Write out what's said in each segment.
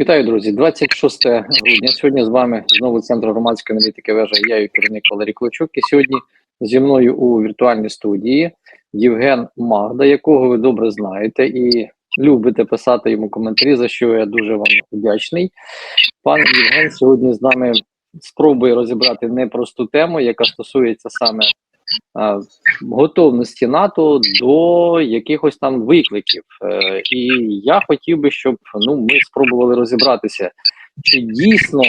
Вітаю, друзі. 26 грудня. Сьогодні з вами знову центр громадської аналітики вежа. Я і керівник Валерій Клочук. І сьогодні зі мною у віртуальній студії Євген Магда, якого ви добре знаєте і любите писати йому коментарі, за що я дуже вам вдячний. Пан Євген сьогодні з нами спробує розібрати непросту тему, яка стосується саме готовності НАТО до якихось там викликів. Е, і я хотів би, щоб ну ми спробували розібратися, чи дійсно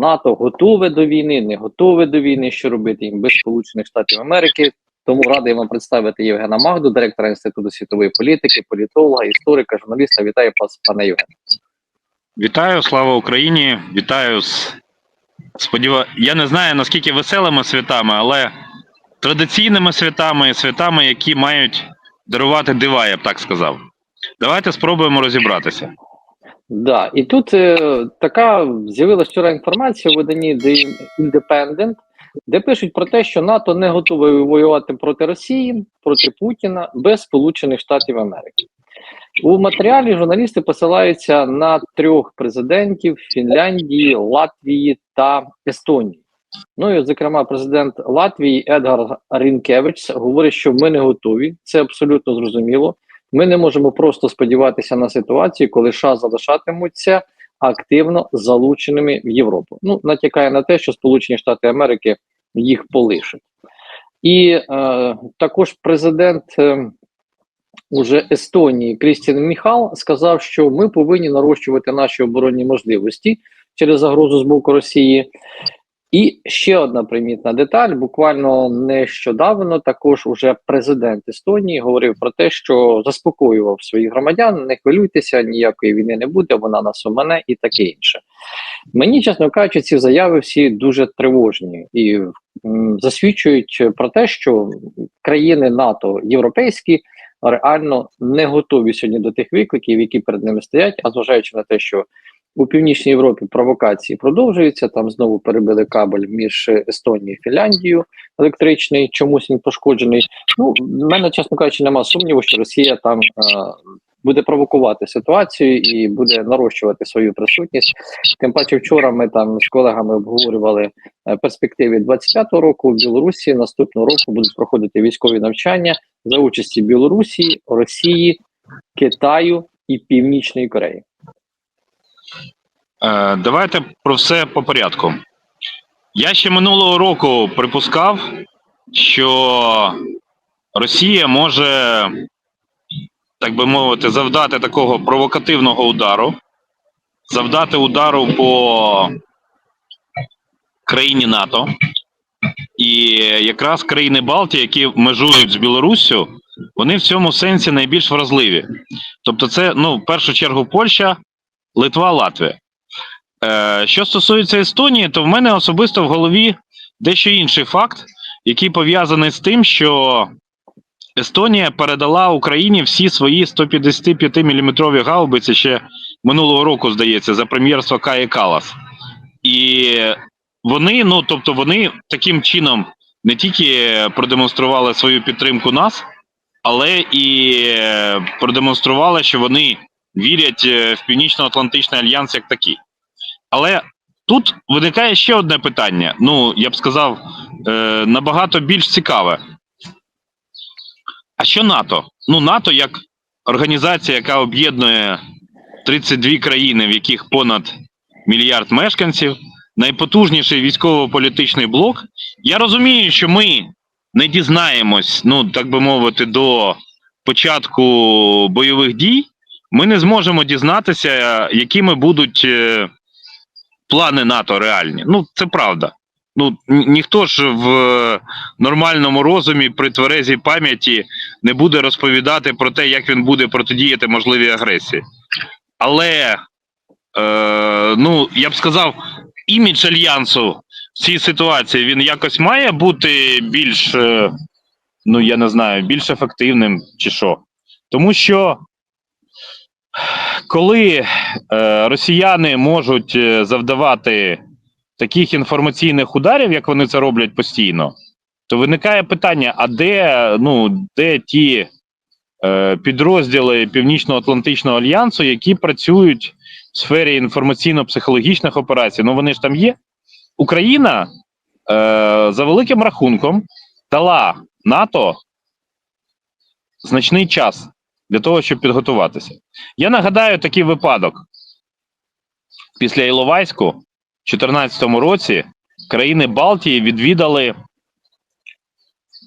НАТО готове до війни, не готове до війни, що робити їм без Сполучених Штатів Америки. Тому радий вам представити Євгена Магду, директора інституту світової політики, політолога, історика, журналіста. Вітаю вас, пане Євгене. Вітаю, слава Україні! Вітаю з сподіва... Я не знаю наскільки веселими святами, але традиційними святами, святами, які мають дарувати дива, я б так сказав. Давайте спробуємо розібратися. Да, і тут е, така з'явилася вчора інформація в виданні The Independent, де пишуть про те, що НАТО не готове воювати проти Росії, проти Путіна без Сполучених Штатів Америки. У матеріалі журналісти посилаються на трьох президентів Фінляндії, Латвії та Естонії. Ну і, зокрема, президент Латвії Едгар Рінкевич говорить, що ми не готові. Це абсолютно зрозуміло. Ми не можемо просто сподіватися на ситуацію, коли США залишатимуться активно залученими в Європу. Ну, натякає на те, що Сполучені Штати Америки їх полишать. І е, також президент е, уже Естонії Крістін Міхал сказав, що ми повинні нарощувати наші оборонні можливості через загрозу з боку Росії. І ще одна примітна деталь. Буквально нещодавно також уже президент Естонії говорив про те, що заспокоював своїх громадян: не хвилюйтеся, ніякої війни не буде, вона нас умане і таке інше. Мені, чесно кажучи, ці заяви всі дуже тривожні і засвідчують про те, що країни НАТО європейські реально не готові сьогодні до тих викликів, які перед ними стоять, а зважаючи на те, що у північній Європі провокації продовжуються. Там знову перебили кабель між Естонією і Фінляндією електричний. Чомусь він пошкоджений. Ну в мене, чесно кажучи, нема сумніву, що Росія там е, буде провокувати ситуацію і буде нарощувати свою присутність. Тим паче, вчора ми там з колегами обговорювали е, перспективи 25-го року в Білорусі. Наступного року будуть проходити військові навчання за участі Білорусі, Росії, Китаю і Північної Кореї. Е, давайте про все по порядку. Я ще минулого року припускав, що Росія може, так би мовити, завдати такого провокативного удару, завдати удару по країні НАТО. І якраз країни Балтії, які межують з Білоруссю, вони в цьому сенсі найбільш вразливі. Тобто, це ну, в першу чергу Польща, Литва, Латвія. Е, що стосується Естонії, то в мене особисто в голові дещо інший факт, який пов'язаний з тим, що Естонія передала Україні всі свої 155 мм гаубиці ще минулого року, здається, за прем'єрства Каї Калас. І вони, ну тобто, вони таким чином не тільки продемонстрували свою підтримку нас, але і продемонстрували, що вони вірять е, в Північно-Атлантичний альянс як такий. Але тут виникає ще одне питання. Ну, я б сказав, е, набагато більш цікаве. А що НАТО? Ну, НАТО як організація, яка об'єднує 32 країни, в яких понад мільярд мешканців, найпотужніший військово-політичний блок. Я розумію, що ми не дізнаємось, ну так би мовити, до початку бойових дій. Ми не зможемо дізнатися, якими будуть е, плани НАТО реальні. Ну, це правда. Ну, ніхто ж в нормальному розумі при тверезій пам'яті не буде розповідати про те, як він буде протидіяти можливій агресії. Але, е, ну, я б сказав, імідж альянсу в цій ситуації він якось має бути більш, е, ну я не знаю, більш ефективним чи що. Тому що коли е, росіяни можуть е, завдавати таких інформаційних ударів, як вони це роблять постійно, то виникає питання: а де, ну, де ті е, підрозділи Північно-Атлантичного альянсу, які працюють в сфері інформаційно-психологічних операцій, ну вони ж там є. Україна е, за великим рахунком дала НАТО значний час для того, щоб підготуватися. Я нагадаю такий випадок. Після Іловайську в 2014 році країни Балтії відвідали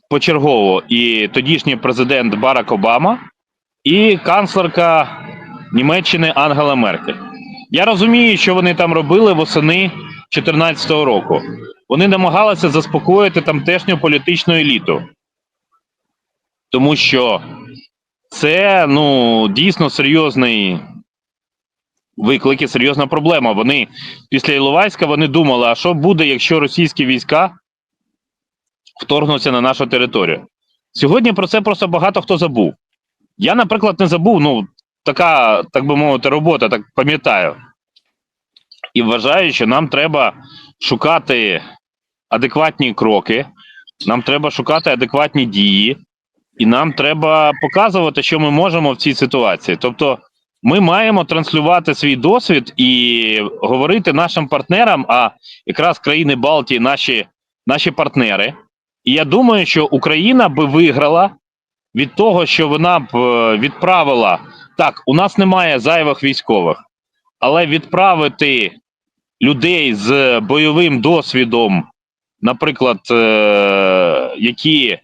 почергово і тодішній президент Барак Обама, і канцлерка Німеччини Ангела Меркель. Я розумію, що вони там робили восени 2014 року. Вони намагалися заспокоїти тамтешню політичну еліту, тому що це ну дійсно серйозний виклик і серйозна проблема. Вони після Іловайська вони думали, а що буде, якщо російські війська вторгнуться на нашу територію. Сьогодні про це просто багато хто забув. Я, наприклад, не забув, ну, така, так би мовити, робота, так пам'ятаю. І вважаю, що нам треба шукати адекватні кроки, нам треба шукати адекватні дії, і нам треба показувати, що ми можемо в цій ситуації. Тобто, ми маємо транслювати свій досвід і говорити нашим партнерам, а якраз країни Балтії, наші, наші партнери. І я думаю, що Україна би виграла від того, що вона б е, відправила так, у нас немає зайвих військових, але відправити людей з бойовим досвідом, наприклад, е, які,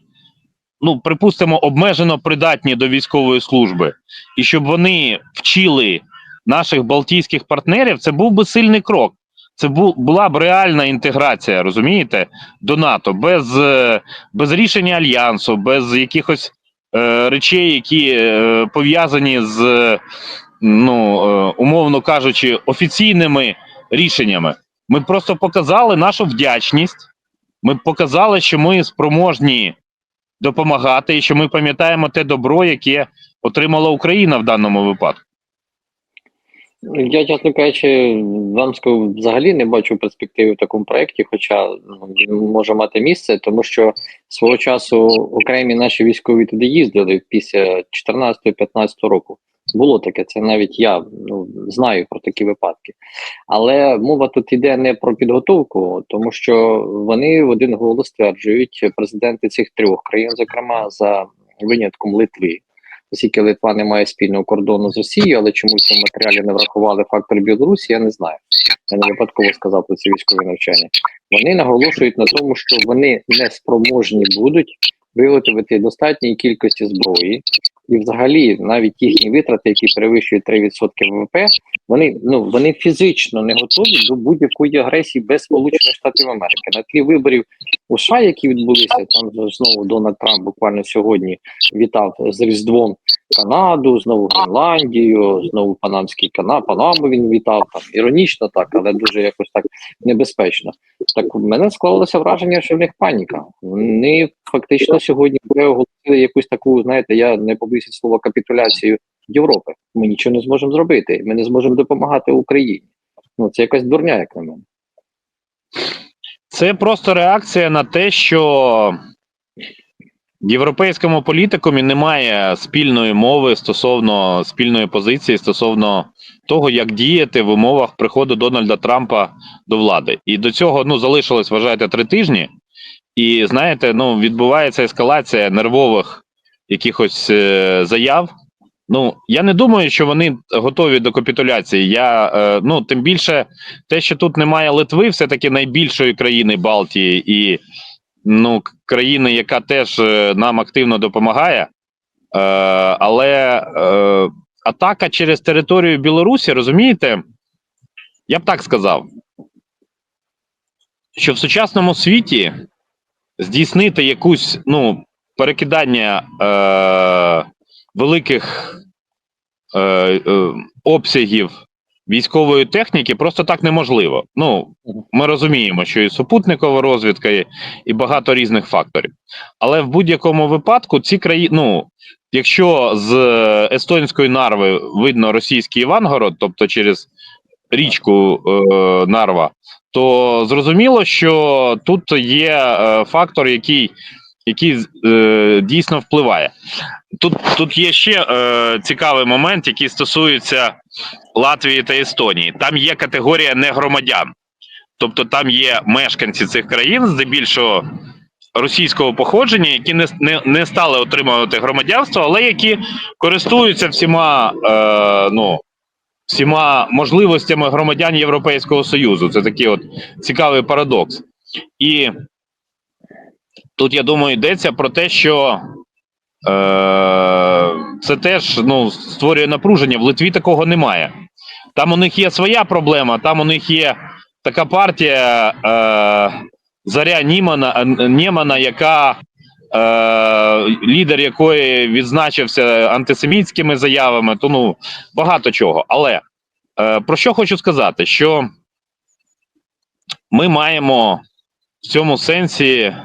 ну, припустимо, обмежено придатні до військової служби, і щоб вони вчили наших балтійських партнерів, це був би сильний крок. Це була б реальна інтеграція, розумієте, до НАТО, без, е, без рішення альянсу, без якихось е, речей, які е, пов'язані з, ну, е, умовно кажучи, офіційними рішеннями. Ми просто показали нашу вдячність. Ми показали, що ми спроможні допомагати, і що ми пам'ятаємо те добро, яке отримала Україна в даному випадку. Я, чесно кажучи, вам взагалі не бачу перспективи в такому проєкті, хоча ну, він може мати місце, тому що свого часу окремі наші військові туди їздили після 14-15 року. Було таке, це навіть я ну, знаю про такі випадки. Але мова тут йде не про підготовку, тому що вони в один голос стверджують президенти цих трьох країн, зокрема за винятком Литви, оскільки Литва не має спільного кордону з Росією, але чомусь в матеріалі не врахували фактор Білорусі, я не знаю. Я не випадково сказав про ці військові навчання. Вони наголошують на тому, що вони не спроможні будуть виготовити достатньої кількості зброї, і взагалі навіть їхні витрати, які перевищують 3% ВВП, вони ну вони фізично не готові до будь-якої агресії без Сполучених Штатів Америки. На тлі виборів у США, які відбулися, там знову Дональд Трамп буквально сьогодні вітав з Різдвом Канаду, знову Гренландію, знову Панамський канал, Панаму він вітав там іронічно, так, але дуже якось так небезпечно. Так в мене склалося враження, що в них паніка. Вони фактично сьогодні вже оголосили якусь таку, знаєте, я не побоюся слова капітуляцію Європи. Ми нічого не зможемо зробити. Ми не зможемо допомагати Україні. Ну це якась дурня, як на мене. Це просто реакція на те, що в європейському політикумі немає спільної мови стосовно спільної позиції стосовно того, як діяти в умовах приходу Дональда Трампа до влади. І до цього ну залишилось, вважаєте, три тижні. І знаєте, ну відбувається ескалація нервових якихось е, заяв. Ну я не думаю, що вони готові до капітуляції. Я е, ну тим більше, те, що тут немає Литви, все таки найбільшої країни Балтії і ну країни, яка теж е, нам активно допомагає. Е, але е, атака через територію Білорусі, розумієте, я б так сказав, що в сучасному світі здійснити якусь ну перекидання е, великих е, е, обсягів військової техніки просто так неможливо. Ну ми розуміємо, що і супутникова розвідка, і, багато різних факторів. Але в будь-якому випадку ці країни, ну якщо з естонської нарви видно російський Івангород, тобто через річку е, Нарва, то зрозуміло, що тут є е, фактор, який який е, дійсно впливає. тут, тут є ще е, цікавий момент, який стосується Латвії та Естонії. Там є категорія негромадян. Тобто там є мешканці цих країн, здебільшого російського походження, які не, не, не стали отримувати громадянство, але які користуються всіма, е, ну, всіма можливостями громадян Європейського Союзу. Це такий от цікавий парадокс. І тут, я думаю, йдеться про те, що е, це теж ну, створює напруження. В Литві такого немає. Там у них є своя проблема, там у них є така партія е, Заря Німана, Нємана, яка лідер якої відзначився антисемітськими заявами, то ну багато чого. Але е, про що хочу сказати, що ми маємо в цьому сенсі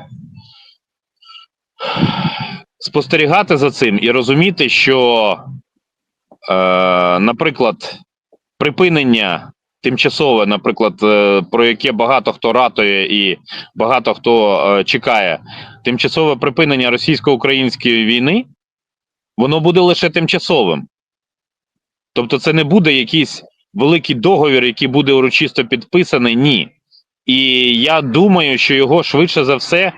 спостерігати за цим і розуміти, що, е, наприклад, припинення тимчасове, наприклад, е, про яке багато хто ратує і багато хто е, чекає, тимчасове припинення російсько-української війни, воно буде лише тимчасовим. Тобто, це не буде якийсь великий договір, який буде урочисто підписаний. Ні. І я думаю, що його швидше за все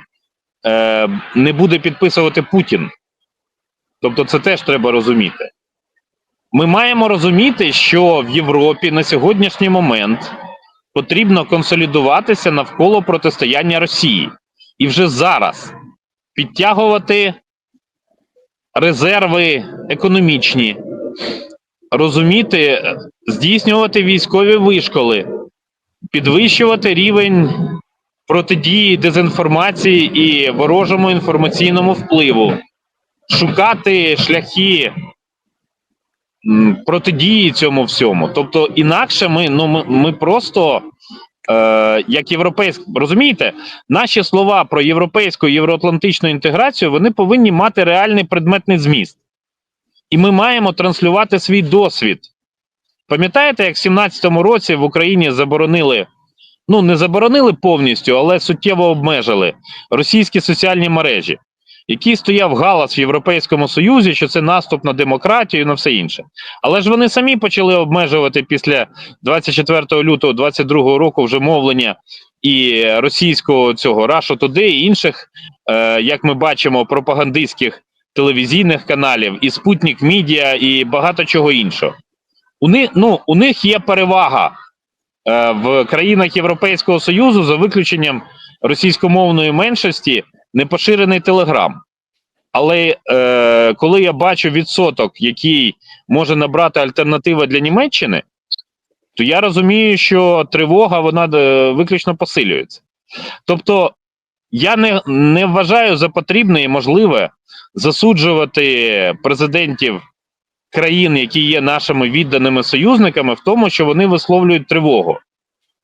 е, не буде підписувати Путін. Тобто, це теж треба розуміти. Ми маємо розуміти, що в Європі на сьогоднішній момент потрібно консолідуватися навколо протистояння Росії. І вже зараз підтягувати резерви економічні, розуміти, здійснювати військові вишколи, підвищувати рівень протидії дезінформації і ворожому інформаційному впливу, шукати шляхи протидії цьому всьому. Тобто, інакше ми, ну, ми, ми просто. Е, як європейські, розумієте, наші слова про європейську євроатлантичну інтеграцію вони повинні мати реальний предметний зміст. І ми маємо транслювати свій досвід. Пам'ятаєте, як в 17-му році в Україні заборонили, ну не заборонили повністю, але суттєво обмежили російські соціальні мережі, який стояв галас в Європейському Союзі, що це наступ на демократію і на все інше. Але ж вони самі почали обмежувати після 24 лютого 22 року вже мовлення і російського цього Russia Today і інших, е, як ми бачимо, пропагандистських телевізійних каналів, і Спутник Мідіа, і багато чого іншого. У них, ну, у них є перевага е, в країнах Європейського Союзу за виключенням російськомовної меншості непоширений телеграм. Але е, коли я бачу відсоток, який може набрати альтернатива для Німеччини, то я розумію, що тривога вона е, виключно посилюється. Тобто, я не, не вважаю за потрібне і можливе засуджувати президентів країн, які є нашими відданими союзниками, в тому, що вони висловлюють тривогу.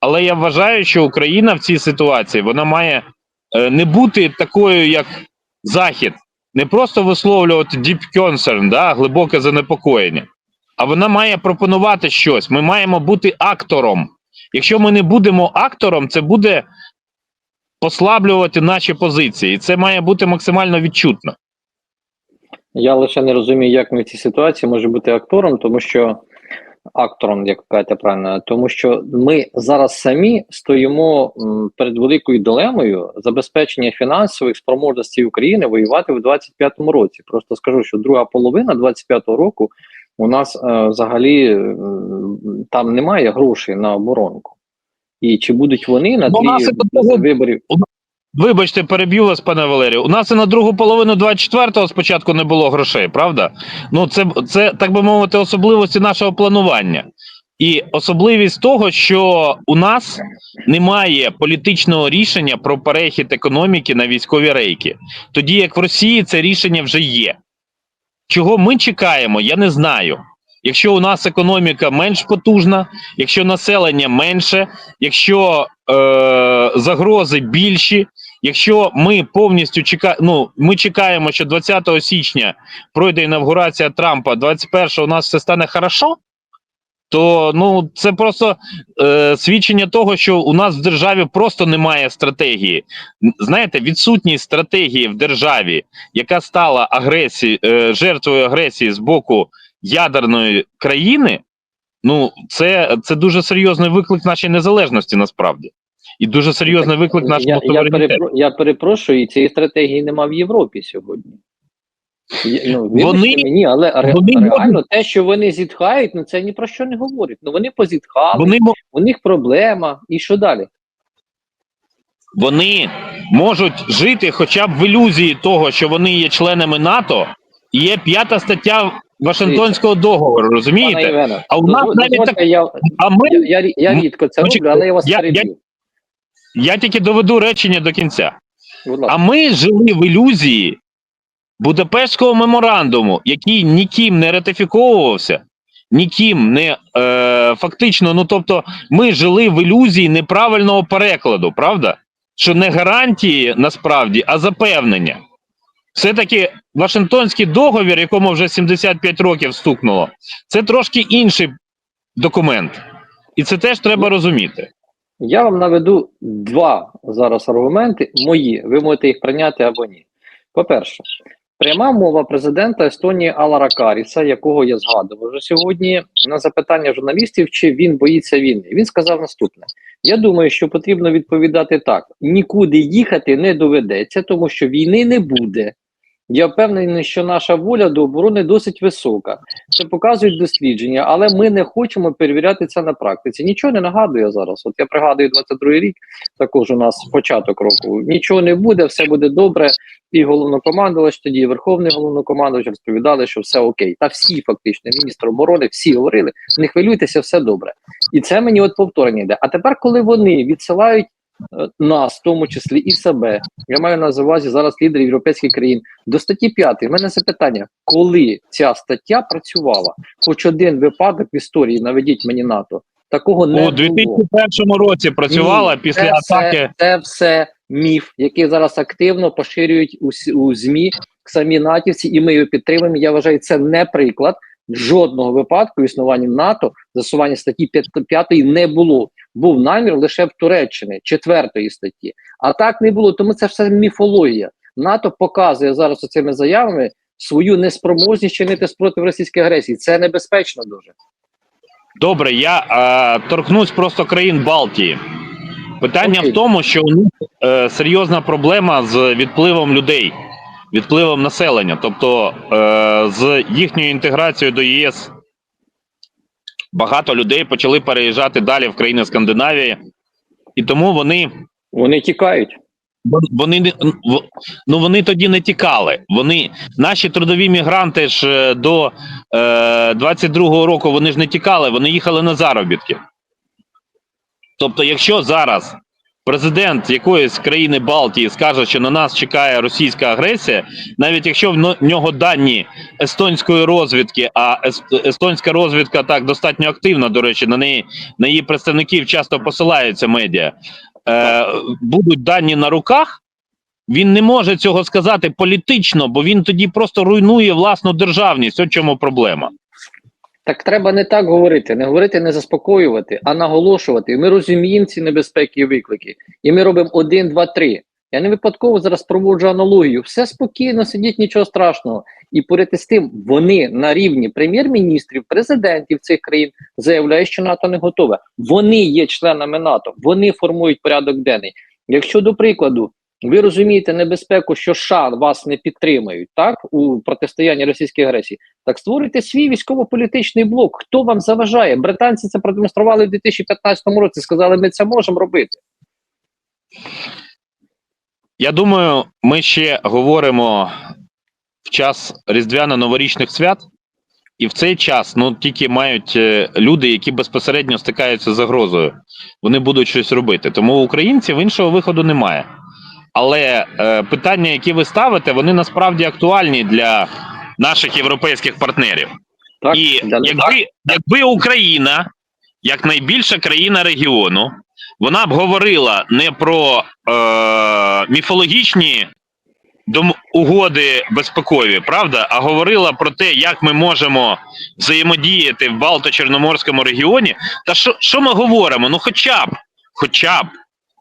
Але я вважаю, що Україна в цій ситуації вона має не бути такою, як Захід, не просто висловлювати deep concern, да, глибоке занепокоєння, а вона має пропонувати щось. Ми маємо бути актором. Якщо ми не будемо актором, це буде послаблювати наші позиції, і це має бути максимально відчутно. Я лише не розумію, як ми в цій ситуації може бути актором, тому що актором, як Катя правильно, тому що ми зараз самі стоїмо перед великою дилемою забезпечення фінансових спроможностей України воювати в 25-му році. Просто скажу, що друга половина 25-го року у нас е, взагалі е, там немає грошей на оборонку. І чи будуть вони на Ну, у нас тлі виборів? Вибачте, переб'ю вас, пане Валерію. У нас і на другу половину 24-го спочатку не було грошей, правда? Ну, це, це так би мовити, особливості нашого планування. І особливість того, що у нас немає політичного рішення про перехід економіки на військові рейки, тоді як в Росії це рішення вже є. Чого ми чекаємо, я не знаю. Якщо у нас економіка менш потужна, якщо населення менше, якщо е, загрози більші, якщо ми повністю чекаємо, ну ми чекаємо, що 20 січня пройде інавгурація Трампа, 21-го у нас все стане хорошо. то ну це просто е, свідчення того, що у нас в державі просто немає стратегії. Знаєте, відсутність стратегії в державі, яка стала агресії, е, жертвою агресії з боку ядерної країни. Ну, це, це дуже серйозний виклик нашій незалежності, насправді, і дуже серйозний виклик нашому я, я, перепро- я перепрошую, і цієї стратегії нема в Європі сьогодні. Ну, Вони- мені, але ре- вони реально те, що вони зітхають, ну це ні про що не говорить. Ну вони позітхали, Вони у них проблема, і що далі? вони можуть жити хоча б в ілюзії того, що вони є членами НАТО, і є п'ята стаття Вашингтонського договору, розумієте? Євгене, А у нас навіть так- я, А ми я, я, я Ну, рідко це роблю, але я вас переб'ю. Я тільки доведу речення до кінця. А ми жили в ілюзії Будапештського меморандуму, який ніким не ратифіковувався, ніким не е, фактично. Ну тобто, ми жили в ілюзії неправильного перекладу, правда? Що не гарантії насправді, а запевнення. Все-таки Вашингтонський договір, якому вже 75 років стукнуло, це трошки інший документ. І це теж треба розуміти. Я вам наведу два зараз аргументи мої. Ви можете їх прийняти або ні. По-перше, пряма мова президента Естонії Алара Каріса, якого я згадував вже сьогодні, на запитання журналістів, чи він боїться війни. Він сказав наступне: я думаю, що потрібно відповідати так: нікуди їхати не доведеться, тому що війни не буде. Я впевнений, що наша воля до оборони досить висока. Це показують дослідження, але ми не хочемо перевіряти це на практиці. Нічого не нагадує зараз. От я пригадую 22-й рік, також у нас початок року. Нічого не буде, все буде добре. І головнокомандувач тоді, і верховний головнокомандувач розповідали, що все окей. Та всі фактично, міністр оборони, всі говорили, не хвилюйтеся, все добре. І це мені от повторення йде. А тепер, коли вони відсилають нас, в тому числі і себе, я маю на увазі зараз лідерів європейських країн, до статті 5. У мене запитання: коли ця стаття працювала? Хоч один випадок в історії наведіть мені НАТО. Такого не У 2001 році працювала Ні, після це атаки. Все, це все міф, який зараз активно поширюють у, у ЗМІ самі натівці, і ми його підтримуємо. Я вважаю, це не приклад. Жодного випадку існування НАТО, засування статті 5 не було. Був намір лише в Туреччини, четвертої статті. А так не було, тому це все міфологія. НАТО показує зараз цими заявами свою неспроможність чинити спротив російської агресії. Це небезпечно дуже. Добре, я е, торкнусь просто країн Балтії. Питання Окей. в тому, що у них е, серйозна проблема з відпливом людей, відпливом населення, тобто е, з їхньою інтеграцією до ЄС. Багато людей почали переїжджати далі в країни Скандинавії, і тому вони Вони тікають. Вони ну вони тоді не тікали. Вони наші трудові мігранти ж е, до е, 22-го року вони ж не тікали, вони їхали на заробітки. Тобто, якщо зараз президент якоїсь країни Балтії скаже, що на нас чекає російська агресія, навіть якщо в нього дані естонської розвідки, а естонська розвідка так достатньо активна, до речі, на неї на її представників часто посилаються медіа. Е, будуть дані на руках, він не може цього сказати політично, бо він тоді просто руйнує власну державність. От чому проблема. Так треба не так говорити, не говорити, не заспокоювати, а наголошувати. І Ми розуміємо ці небезпеки і виклики. І ми робимо один, два, три. Я не випадково зараз проводжу аналогію. Все спокійно, сидіть, нічого страшного. І поряд із тим, вони на рівні прем'єр-міністрів, президентів цих країн заявляють, що НАТО не готове. Вони є членами НАТО, вони формують порядок денний. Якщо до прикладу. Ви розумієте небезпеку, що США вас не підтримають так у протистоянні російській агресії. Так створюйте свій військово-політичний блок. Хто вам заважає? Британці це продемонстрували в 2015 році. Сказали, ми це можемо робити. Я думаю, ми ще говоримо в час різдвяно-новорічних свят, і в цей час ну тільки мають е, люди, які безпосередньо стикаються з загрозою. Вони будуть щось робити. Тому українців іншого виходу немає. Але е, питання, які ви ставите, вони насправді актуальні для наших європейських партнерів. Так І для них якби, якби Україна, як найбільша країна регіону, вона б говорила не про е, міфологічні угоди безпекові, правда? А говорила про те, як ми можемо взаємодіяти в Балто-Чорноморському регіоні. Та що, що ми говоримо? Ну, хоча б, хоча б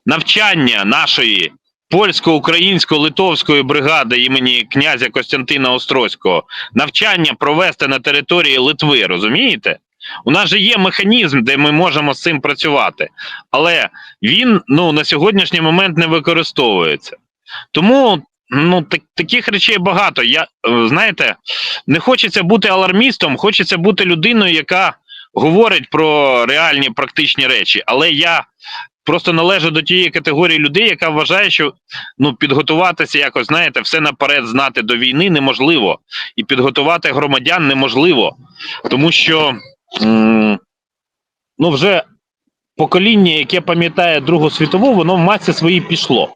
навчання нашої польсько-українсько-литовської бригади імені князя Костянтина Острозького, навчання провести на території Литви, розумієте? У нас же є механізм, де ми можемо з цим працювати, але він ну на сьогоднішній момент не використовується. Тому ну так, таких речей багато. Я е, знаєте, не хочеться бути алармістом, хочеться бути людиною, яка говорить про реальні практичні речі. Але я просто належу до тієї категорії людей, яка вважає, що ну підготуватися якось, знаєте, все наперед знати до війни неможливо, і підготувати громадян неможливо, тому що ну вже покоління, яке пам'ятає Другу світову, воно в масі своїй пішло.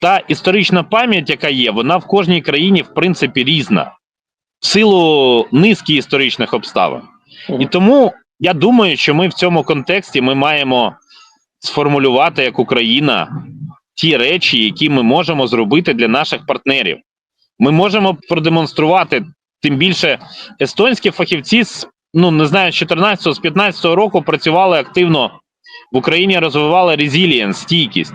Та історична пам'ять, яка є, вона в кожній країні, в принципі, різна, в силу низки історичних обставин. І тому я думаю, що ми в цьому контексті ми маємо сформулювати як Україна ті речі, які ми можемо зробити для наших партнерів. Ми можемо продемонструвати, тим більше естонські фахівці з ну не знаю, з 14 з 15 року працювали активно в Україні, розвивали резілієнс, стійкість.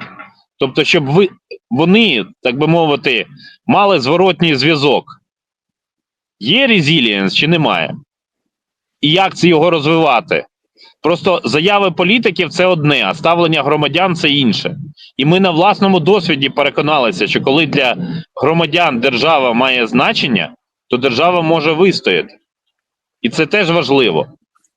Тобто, щоб ви вони, так би мовити, мали зворотній зв'язок. Є резілієнс чи немає? І як це його розвивати? Просто заяви політиків це одне, а ставлення громадян це інше. І ми на власному досвіді переконалися, що коли для громадян держава має значення, то держава може вистояти. І це теж важливо.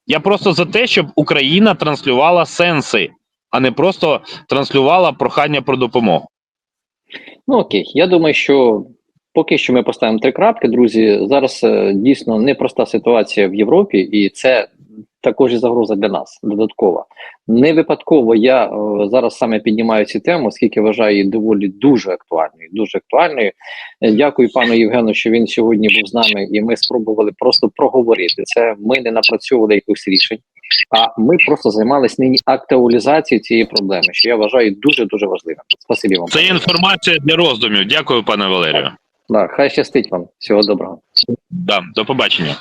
Я просто за те, щоб Україна транслювала сенси, а не просто транслювала прохання про допомогу. Ну окей, я думаю, що поки що ми поставимо три крапки, друзі. Зараз е, дійсно непроста ситуація в Європі, і це також і загроза для нас додаткова. Не випадково я е, зараз саме піднімаю цю тему, оскільки вважаю її доволі дуже актуальною. Дуже актуальною. Е, Дякую пану Євгену, що він сьогодні був з нами, і ми спробували просто проговорити це. Ми не напрацьовували якихось рішень. А ми просто займалися нині актуалізацією цієї проблеми, що я вважаю дуже дуже важливим. Спасибі вам. Це пане. інформація для роздумів. Дякую, пане Валерію. Да, хай щастить вам. Всього доброго. Да, до побачення.